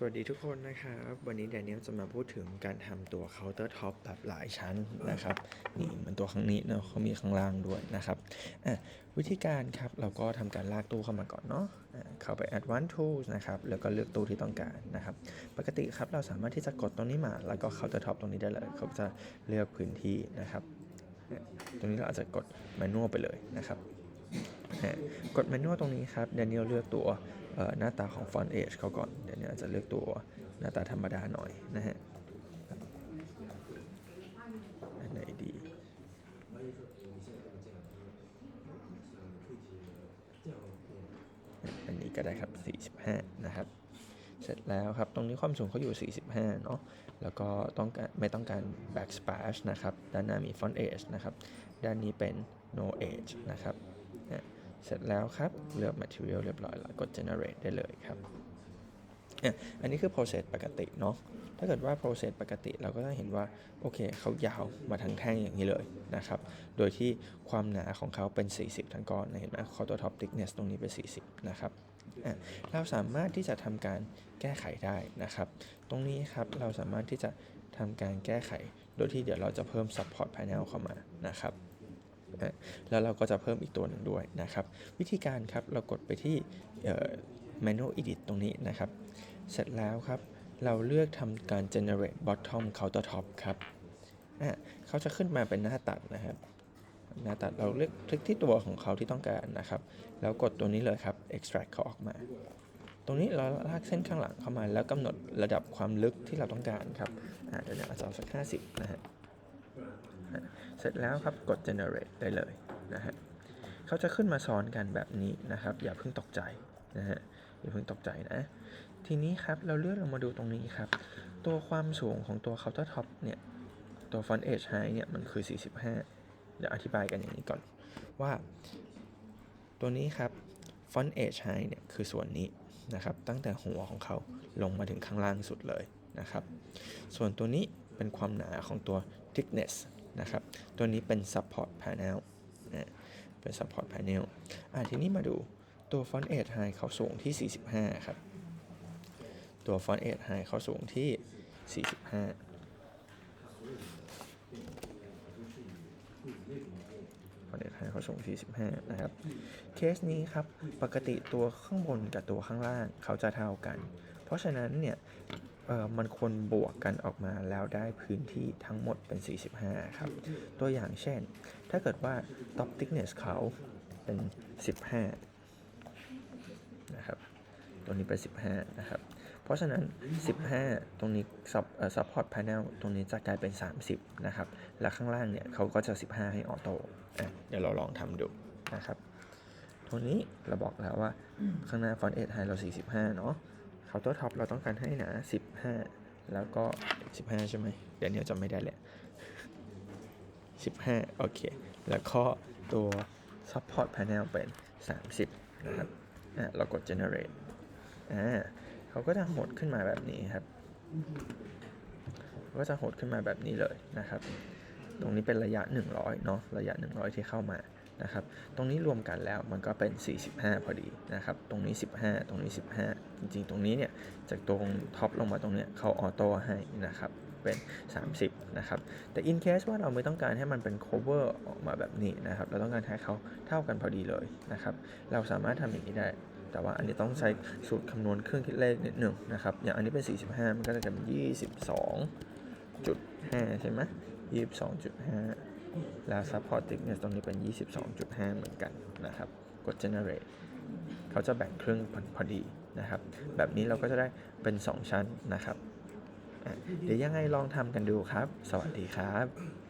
สวัสดีทุกคนนะครับ วันนี้แดเนียลจะมาพูดถึงการทำตัวเคาน์เตอร์ท็อปแบบหลายชั้นนะครับนี่เหมือนตัวข้างนี้เนาะเขามีข้างล่างด้วยนะครับอะวิธีการครับเราก็ทำการลากตู้เข้ามาก่อนเนาะะเข้าไป Advanced Tools นะครับแล้วก็เลือกตู้ที่ต้องการนะครับ ปกติครับเราสามารถที่จะกดตรงนี้มา แล้วก็เคาน์เตอร์ท็อปตรงนี้ได้เลยเขาจะเลือกพื้นที่นะครับ ตรงนี้เราอาจจะกด Manual ไปเลยนะครับ อะกดเมนูตรงนี้ครับแดเนียลเลือกตัวหน้าตาของ Font Age เขาก่อนแดเนียลจะเลือกตัวหน้าตาธรรมดาหน่อยนะฮะอันไหนดีอันนี้ก็ได้ครับ 45 นะครับ เสร็จแล้วครับ ตรงนี้ความสูงเขาอยู่ 45 เนาะ แล้วก็ต้องการไม่ต้องการ backsplash นะครับ ด้านหน้ามี font age นะครับ ด้านนี้เป็น no age นะครับ เสร็จแล้วครับ เลือก material เรียบร้อยแล้วกด generate ได้เลยครับ อันนี้คือ process ปกติเนาะ ถ้าเกิดว่า process ปกติเราก็จะเห็นว่า โอเคเขายาวมาทั้งแท่งอย่างนี้เลยนะครับ โดยที่ความหนาของเขาเป็น 40 ทั้งก้อนนะเห็นไหม counter top thickness ตรงนี้เป็น 40 นะครับเราสามารถที่จะทำการแก้ไขได้นะครับ ตรงนี้ครับเราสามารถที่จะทำการแก้ไข โดยที่เดี๋ยวเราจะเพิ่ม support panel เข้ามานะครับ แล้วเราก็จะเพิ่มอีกตัวหนึ่งด้วยนะครับ วิธีการครับเรากดไปที่ manual edit ตรงนี้นะครับ เสร็จแล้วครับเราเลือกทำการ generate bottom countertop ครับอะเขาจะขึ้นมาเป็นหน้าตัดนะครับ หน้าตัดเราเลือกคลิกที่ตัวของเขาที่ต้องการนะครับ แล้วกดตัวนี้เลยครับ extract เขาออกมา ตรงนี้เราลากเส้นข้างหลังเข้ามา แล้วกำหนดระดับความลึกที่เราต้องการครับอ่าเดี๋ยวเราจะเอาสัก 50 นะฮะ เสร็จแล้วครับกด generate ได้เลยนะฮะเขาจะขึ้นมาซ้อนกันแบบนี้นะครับ อย่าเพิ่งตกใจนะฮะอย่าเพิ่งตกใจนะ ทีนี้ครับเราเลื่อนลงมาดูตรงนี้ครับ ตัวความสูงของตัว countertop เนี่ยตัว font edge height เนี่ยมันคือ 45 เดี๋ยวอธิบายกันอย่างนี้ก่อนว่า ตัวนี้ครับ font edge height เนี่ยคือส่วนนี้นะครับ ตั้งแต่หัวของเขาลงมาถึงข้างล่างสุดเลยนะครับ ส่วนตัวนี้เป็นความหนาของตัว thickness นะครับ ตัวนี้เป็น support panel นะเป็น support panel อะทีนี้มาดูตัว font edge high เขาสูงที่ 45 ครับ ตัว font edge high เขาสูงที่ 45ฟอนเดตไฮเขาส่ง45 นะครับ เคสนี้ครับ ปกติตัวข้างบนกับตัวข้างล่างเขาจะเท่ากัน เพราะฉะนั้นเนี่ย มันควรบวกกันออกมาแล้วได้พื้นที่ทั้งหมดเป็น 45 ครับ ตัวอย่างเช่น ถ้าเกิดว่า top thickness เขาเป็น 15 นะครับ ตัวนี้เป็น 15 นะครับ เพราะฉะนั้น 15 ตรงนี้ sub support panel ตรงนี้จะกลายเป็น 30 นะครับ และข้างล่างเนี่ยเขาก็จะ 15 ให้ออโต้เดี๋ยวเราลองทำดูนะครับตัวนี้เราบอกแล้วว่าข้างหน้า front edge high เรา 45 เนาะ counter top เราต้องการให้หนา15 แล้วก็ 15 ใช่ไหมเดี๋ยวนี้จำไม่ได้แหละ 15 โอเค แล้วก็ตัว support panel เป็น 30 นะครับ อะ เรากด generate อ่าเขาก็จะหดขึ้นมาแบบนี้ครับ ก็จะหดขึ้นมาแบบนี้เลยนะครับ ตรงนี้เป็นระยะ 100 เนาะ ระยะ 100 ที่เข้ามา นะครับ ตรงนี้รวมกันแล้วมันก็เป็น 45 พอดีนะครับ ตรงนี้ 15 ตรงนี้ 15 จริงๆ ตรงนี้เนี่ยจากตรงท็อปลงมาตรงเนี้ยเขาออโต้ให้นะครับเป็น 30 นะครับ แต่ in case ว่าเราไม่ต้องการให้มันเป็น cover ออกมาแบบนี้นะครับ เราต้องการให้เขาเท่ากันพอดีเลยนะครับ เราสามารถทำอย่างนี้ได้ แต่ว่าอันนี้ต้องใช้สูตรคำนวณเครื่องคิดเลขนิดหนึ่งนะครับ อย่างอันนี้เป็น 45 มันก็จะเป็น 22.5 ใช่ไหม22.5 แล้ว support thickness ตรงนี้เป็น 22.5 เหมือนกันนะครับ กด generate เขาจะแบ่งครึ่งพอพอดีนะครับ แบบนี้เราก็จะได้เป็น 2 ชั้นนะครับ เดี๋ยวยังไงลองทำกันดูครับ สวัสดีครับ